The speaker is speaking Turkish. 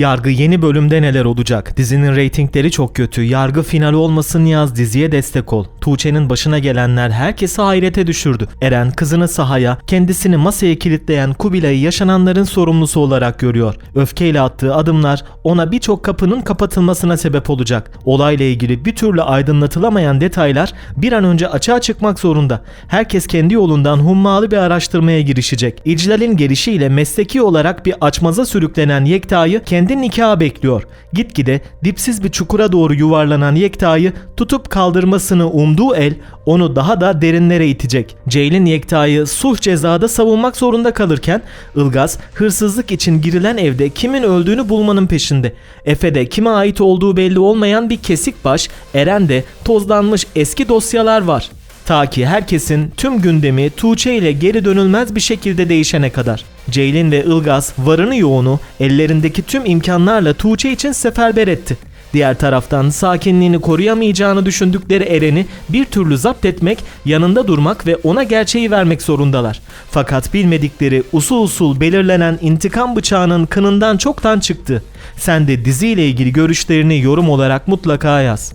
Yargı yeni bölümde neler olacak? Dizinin reytingleri çok kötü. Yargı finali olmasın yaz diziye destek ol. Tuğçe'nin başına gelenler herkesi hayrete düşürdü. Eren kızını sahaya, kendisini masaya kilitleyen Kubilay'ı yaşananların sorumlusu olarak görüyor. Öfkeyle attığı adımlar ona birçok kapının kapatılmasına sebep olacak. Olayla ilgili bir türlü aydınlatılamayan detaylar bir an önce açığa çıkmak zorunda. Herkes kendi yolundan hummalı bir araştırmaya girişecek. İclal'in gelişiyle mesleki olarak bir açmaza sürüklenen Yekta'yı kendi nikahı bekliyor. Gitgide dipsiz bir çukura doğru yuvarlanan Yekta'yı tutup kaldırmasını umduğu el onu daha da derinlere itecek. Ceylin Yekta'yı sulh cezada savunmak zorunda kalırken Ilgaz hırsızlık için girilen evde kimin öldüğünü bulmanın peşinde. Efe de kime ait olduğu belli olmayan bir kesik baş, Eren de tozlanmış eski dosyalar var. Ta ki herkesin tüm gündemi Tuğçe ile geri dönülmez bir şekilde değişene kadar. Ceylin ve Ilgaz varını yoğunu ellerindeki tüm imkanlarla Tuğçe için seferber etti. Diğer taraftan sakinliğini koruyamayacağını düşündükleri Eren'i bir türlü zapt etmek, yanında durmak ve ona gerçeği vermek zorundalar. Fakat bilmedikleri usul usul belirlenen intikam bıçağının kınından çoktan çıktı. Sen de diziyle ilgili görüşlerini yorum olarak mutlaka yaz.